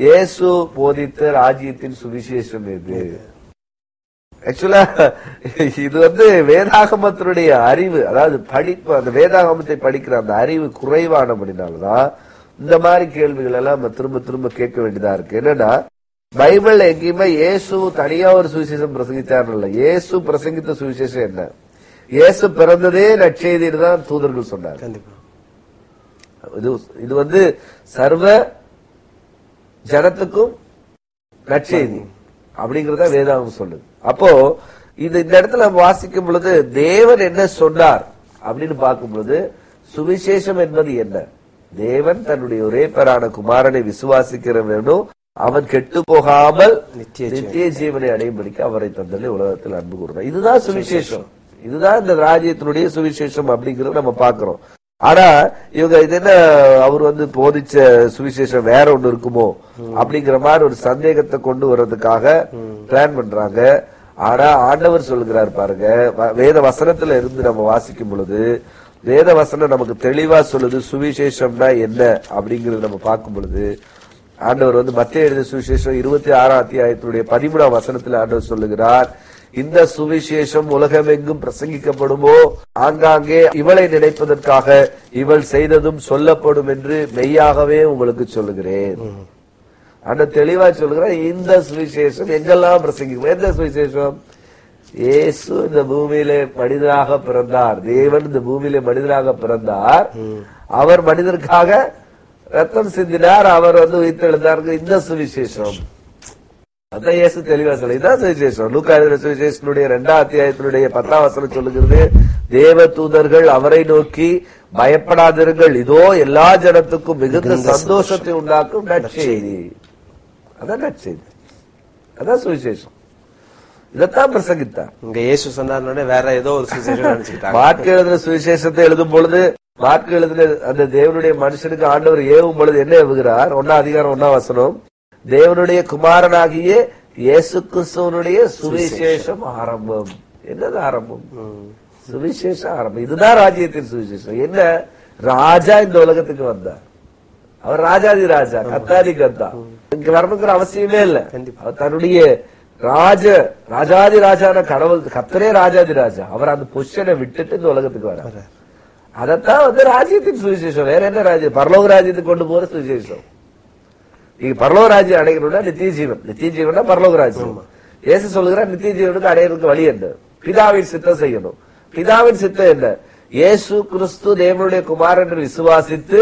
இயேசு போதித்த ராஜ்யத்தின் சுவிசேஷம் எது ஆக்சுவலா இது வந்து வேதாகமத்தினுடைய அறிவு அதாவது படிப்பு அந்த வேதாகமத்தை படிக்கிற அந்த அறிவு குறைவானபடினாலதான் இந்த மாதிரி கேள்விகள் எல்லாம் நம்ம திரும்ப திரும்ப கேட்க வேண்டியதா இருக்கு. என்னன்னா பைபிள்ல எங்கேயுமே இயேசு தனியா ஒரு சுவிசேஷம் பிரசங்கித்தார் இல்ல. இயேசு பிரசங்கித்த சுவிசேஷம் என்ன? இயேசு பிறந்ததே நற்செய்தின்னு தான் தூதர்கள் சொன்னார் இது இது வந்து சர்வ ஜனத்துக்கும் நற்செய்தி. அப்படிங்கறத வேதாகம் சொல்லுது. அப்போ இது இந்த இடத்துல வாசிக்கும் பொழுது தேவன் என்ன சொன்னார்? அப்படின்னு பார்க்கும் பொழுது சுவிசேஷம் என்பது என்ன? தேவன் தன்னுடைய ஒரே பேரான குமாரனை விசுவாசிக்கிற வேணும் அவன் கெட்டு போகாமல் நித்திய ஜீவன். அடையும்படிக்கு அவரை தந்தலே உலகத்தில் அன்பு கூறுறார் இதுதான் சுவிசேஷம். இதுதான் இந்த ராஜ்யத்தினுடைய சுவிசேஷம் அப்படிங்கறத நம்ம பாக்குறோம் ஆனா இவங்க இது என்ன அவர் வந்து போதிச்ச சுவிசேஷம் வேற ஒண்ணு இருக்குமோ? அப்படிங்கிற மாதிரி ஒரு சந்தேகத்தை கொண்டு வர்றதுக்காக பிளான் பண்றாங்க. ஆனா ஆண்டவர் சொல்லுகிறார் பாருங்க வேத வசனத்துல இருந்து நம்ம வாசிக்கும் பொழுது வேத வசனம் நமக்கு தெளிவா சொல்லுது சுவிசேஷம்னா என்ன அப்படிங்கறது நம்ம பார்க்கும் பொழுது ஆண்டவர் வந்து மத்திய எழுத சுவிசேஷம் இருபத்தி ஆறாம் அத்தியாயத்தினுடைய பதிமூணாம் வசனத்தில் ஆண்டவர் சொல்லுகிறார் இந்த சுவிசேஷம் உலகமெங்கும் பிரசங்கிக்கப்படுமோ? ஆங்காங்கே இவளை நினைப்பதற்காக இவள் செய்ததும் சொல்லப்படும் என்று மெய்யாகவே உங்களுக்கு சொல்லுகிறேன். அந்த தெளிவா சொல்லுகிறேன் இந்த சுவிசேஷம் எங்கெல்லாம் பிரசங்கிக்கும் எந்த சுவிசேஷம்? இயேசு இந்த பூமியிலே மனிதராக பிறந்தார். தேவன் இந்த பூமியிலே மனிதராக பிறந்தார். அவர் மனிதருக்காக ரத்தம் சிந்தினார். அவர் வந்து உயிர்த்தெழுந்தார். இந்த சுவிசேஷம். அதான் இயேசு தெளிவா சொல்ல இதான் சுவிசேஷம். லூக்கா சுவிசேஷனுடைய இரண்டாம் அத்தியாயத்தினுடைய பத்தாம் வசனம் சொல்லுகிறது தேவ தூதர்கள் அவரை நோக்கி பயப்படாதிருங்கள். இதோ எல்லா ஜனத்துக்கும் மிகுந்த சந்தோஷத்தை உண்டாக்கும் நற்செய்தி. அதான் நற்செய்தி. அதான் சுவிசேஷம். இதைத்தான் பிரசங்கித்தார். இங்க இயேசு சொன்னார்னோட வேற ஏதோ ஒரு சுவிசேஷம் நினைச்சுக்கிட்டாங்க. மார்க் எழுதின சுவிசேஷத்தை எழுதும் பொழுது மார்க் எழுதின அந்த தேவனுடைய மனுஷனுக்கு ஆண்டவர் ஏவும் பொழுது என்ன ஏவுகிறார்? ஒன்னா அதிகாரம் ஒன்னா வசனம். தேவனுடைய குமாரனாகிய இயேசு கிறிஸ்துவனுடைய சுவிசேஷம். ஆரம்பம். என்னது ஆரம்பம்? சுவிசேஷம் ஆரம்பம். இதுதான் ராஜ்யத்தின் சுவிசேஷம். என்ன? ராஜா இந்த உலகத்துக்கு வந்தார். அவர் ராஜாதி ராஜா கத்தாதி கத்தா. இங்க வரணுங்கிற அவசியமே இல்ல. அவர் தன்னுடைய ராஜ ராஜாதி ராஜான கடவுள் கத்தரே ராஜாதி ராஜா. அவர் அந்த பொசிஷனை விட்டுட்டு இந்த உலகத்துக்கு வர அதத்தான் வந்து ராஜ்யத்தின் சுவிசேஷம். வேற என்ன ராஜ்யம்? பரலோக ராஜ்யத்துக்கு கொண்டு போற சுவிசேஷம். நீங்க பரலோக ராஜ்யம் அடையணும்னா நித்திய ஜீவன் நித்திய ஜீவனா பரலோக ராஜ்யம் இயேசு சொல்லுகிறார் நித்திய ஜீவனுக்கு அடையறதுக்கு வழி என்ன? பிதாவின் சித்தம் செய்யணும். பிதாவின் சித்தம் என்ன? இயேசு கிறிஸ்து தேவனுடைய குமாரன் என்று விசுவாசித்து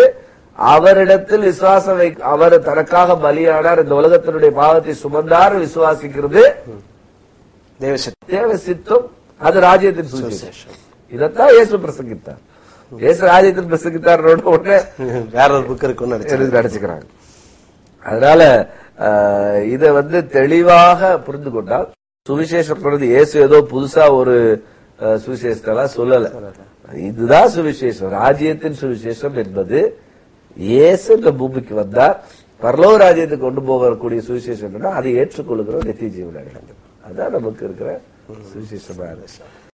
அவரிடத்தில் விசுவாசம் அவர் தனக்காக பலியானார் இந்த உலகத்தினுடைய பாவத்தை சுமந்தார் விசுவாசிக்கிறது. தேவ சித்தம். அது ராஜ்யத்தின் சுவிசேஷம் இதைத்தான் இயேசு பிரசங்கித்தார். இயேசு ராஜ்யத்தின் பிரசங்கித்தார் உடனே வேற ஒரு புக் இருக்குன்னு நடிச்சுக்கிறாங்க. அதனால இதை வந்து தெளிவாக புரிந்து கொண்டால் சுவிசேஷம் இயேசு ஏதோ புதுசா ஒரு சுவிசேஷத்தெல்லாம் சொல்லல. இதுதான் சுவிசேஷம். ராஜ்யத்தின் சுவிசேஷம் என்பது இயேசு இந்த பூமிக்கு வந்தார். பரலோக ராஜ்யத்துக்கு கொண்டு போகக்கூடிய சுவிசேஷம் என்னன்னா அதை ஏற்றுக்கொள்ளுகிற நித்திய ஜீவன் அடைகிறது அதுதான் நமக்கு இருக்கிற சுவிசேஷமா